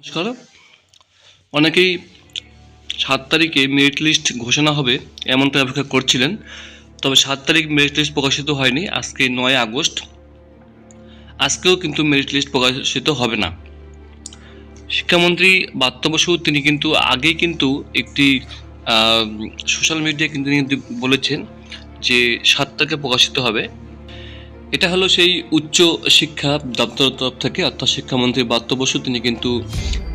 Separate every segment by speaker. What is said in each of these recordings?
Speaker 1: নমস্কার। অনেকেই সাত তারিখে মেরিট লিস্ট ঘোষণা হবে এমনটা অপেক্ষা করছিলেন। তবে সাত তারিখ মেরিট লিস্ট প্রকাশিত হয়নি, আজকে নয় আগস্ট। আজকেও কিন্তু মেরিট লিস্ট প্রকাশিত হবে না। শিক্ষামন্ত্রী বাত্য বসু, তিনি কিন্তু আগেই কিন্তু একটি সোশ্যাল মিডিয়ায় কিন্তু বলেছেন যে সাত তারিখে প্রকাশিত হবে। এটা হলো সেই উচ্চ শিক্ষা দপ্তর তরফ থেকে, অর্থাৎ শিক্ষামন্ত্রী বাত্য বসু, তিনি কিন্তু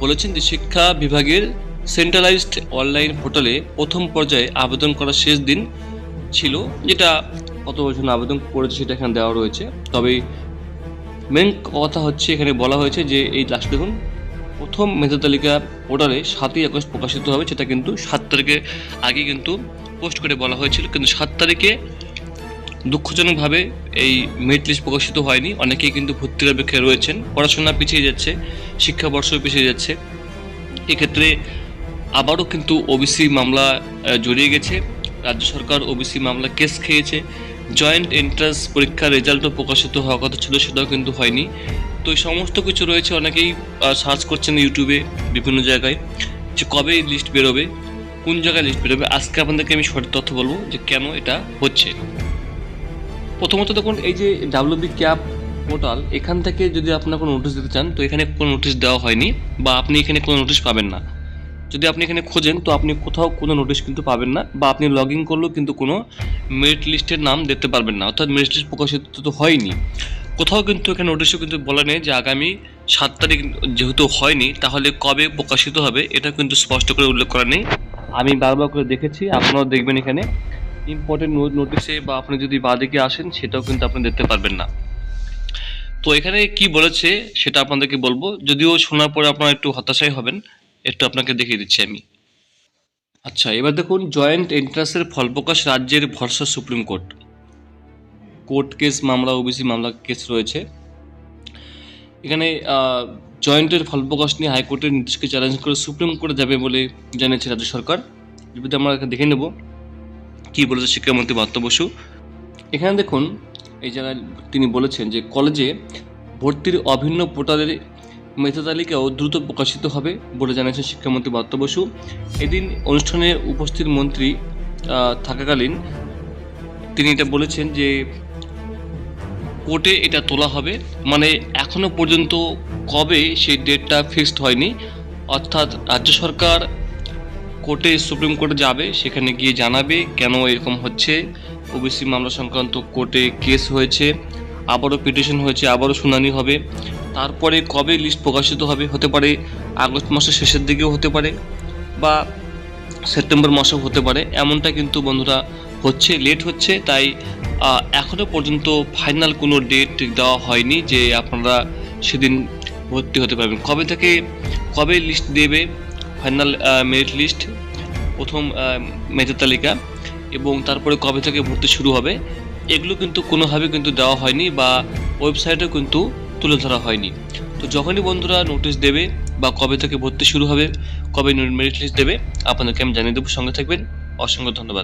Speaker 1: বলেছেন যে শিক্ষা বিভাগের সেন্ট্রালাইজড অনলাইন পোর্টালে প্রথম পর্যায়ে আবেদন করার শেষ দিন ছিল, যেটা কত বছর আবেদন করেছে সেটা এখানে দেওয়া রয়েছে। তবে মেন কথা হচ্ছে, এখানে বলা হয়েছে যে এই লাস্ট দেখুন, প্রথম মেধা তালিকা পোর্টালে সাতই আগস্ট প্রকাশিত হবে, সেটা কিন্তু সাত তারিখে আগে কিন্তু পোস্ট করে বলা হয়েছিল। কিন্তু সাত তারিখে দুঃখজনকভাবে এই মেরিট লিস্ট প্রকাশিত হয়নি। অনেকেই কিন্তু ভর্তির অপেক্ষায় রয়েছেন। পড়াশোনা পিছিয়ে যাচ্ছে শিক্ষাবর্ষ পিছিয়ে যাচ্ছে। এক্ষেত্রে আবারও কিন্তু ওবিসি মামলা জড়িয়ে গেছে। রাজ্য সরকার ওবিসি মামলা কেস খেয়েছে। জয়েন্ট এন্ট্রান্স পরীক্ষার রেজাল্টও প্রকাশিত হওয়ার কথা ছিল, সেটাও কিন্তু হয়নি। তো এই সমস্ত কিছু রয়েছে, অনেকেই সার্চ করছেন ইউটিউবে বিভিন্ন জায়গায় যে কবে লিস্ট বেরোবে, কোন জায়গায় লিস্ট বেরোবে। আজকে আপনাদেরকে আমি সঠিক তথ্য বলব যে কেন এটা হচ্ছে। প্রথমত দেখুন, এই যে ডাব্লিউবি ক্যাপ পোর্টাল এখান থেকে যদি আপনার কোনো নোটিশ দিতে চান, তো এখানে কোনো নোটিশ দেওয়া হয়নি বা আপনি এখানে কোনো নোটিশ পাবেন না। যদি আপনি এখানে খোঁজেন, তো আপনি কোথাও কোনো নোটিশ কিন্তু পাবেন না বা আপনি লগ ইন করলেও কিন্তু কোনো মেরিট লিস্টের নাম দেখতে পারবেন না, অর্থাৎ মেরিট লিস্ট প্রকাশিত তো হয়নি। কোথাও কিন্তু এখানে নোটিশও কিন্তু বলা নেই যে আগামী সাত তারিখ যেহেতু হয়নি, তাহলে কবে প্রকাশিত হবে, এটা কিন্তু স্পষ্ট করে উল্লেখ করা নেই। আমি বারবার করে দেখেছি, আপনারাও দেখবেন এখানে। ইম্পর্টেন্ট নোটিশে বা আপনি যদি বাদিকে আসেন, সেটাও কিন্তু আপনি দেখতে পারবেন না। তো এখানে কি বলেছে, সেটা আপনাদেরকে বলব। যদিও শোনার পরে আপনারা একটু হতাশাই হবেন, একটু আপনাকে দেখিয়ে দিচ্ছি আমি। আচ্ছা এবার দেখুন জয়েন্ট এন্ট্রান্সের ফল প্রকাশ রাজ্যের ভরসা সুপ্রিম কোর্ট। কোর্ট কেস মামলা ওবিসি মামলা কেস রয়েছে। এখানে জয়েন্টের ফল প্রকাশ নিয়ে হাইকোর্টের নির্দেশকে চ্যালেঞ্জ করে সুপ্রিম কোর্টে যাবে বলে জানিয়েছে রাজ্য সরকার। যদি আমরা দেখে নেব। কি বলেছে শিক্ষামন্ত্রী মাত্য বসু? এখানে দেখুন, এই জায়গায় তিনি বলেছেন যে কলেজে ভর্তির অভিন্ন পোর্টালের মেধা তালিকাও দ্রুত প্রকাশিত হবে বলে জানিয়েছেন শিক্ষামন্ত্রী বাত্য বসু। এদিন অনুষ্ঠানে উপস্থিত মন্ত্রী থাকাকালীন তিনি এটা বলেছেন যে কোর্টে এটা তোলা হবে। মানে এখনও পর্যন্ত কবে সেই ডেটটা ফিক্সড হয়নি। অর্থাৎ রাজ্য সরকার কোর্টে, সুপ্রিম কোর্টে যাবে, সেখানে গিয়ে জানাবে কেন এরকম হচ্ছে। ওবিসি মামলা সংক্রান্ত কোর্টে কেস হয়েছে, আবারও পিটিশন হয়েছে, আবারও শুনানি হবে। তারপরে কবে লিস্ট প্রকাশিত হবে হতে পারে, আগস্ট মাসের শেষের দিকেও হতে পারে বা সেপ্টেম্বর মাসেও হতে পারে, এমনটা কিন্তু বন্ধুরা হচ্ছে, লেট হচ্ছে, তাই এখনও পর্যন্ত ফাইনাল কোনো ডেট দেওয়া হয়নি যে আপনারা সেদিন ভর্তি হতে পারবেন। কবে থেকে কবে লিস্ট দেবে ফাইনাল মেরিট লিস্ট প্রথম মেজর তালিকা, এবং তারপরে কবে থেকে ভর্তি শুরু হবে, এগুলো কিন্তু কোনোভাবে কিন্তু দেওয়া হয়নি বা ওয়েবসাইটেও কিন্তু তুলে ধরা হয়নি। তো যখনই বন্ধুরা নোটিশ দেবে বা কবে থেকে ভর্তি শুরু হবে, কবে মেরিট লিস্ট দেবে, আপনাদেরকে আমি জানিয়ে দেবো, সঙ্গে থাকবেন। অসংখ্য ধন্যবাদ।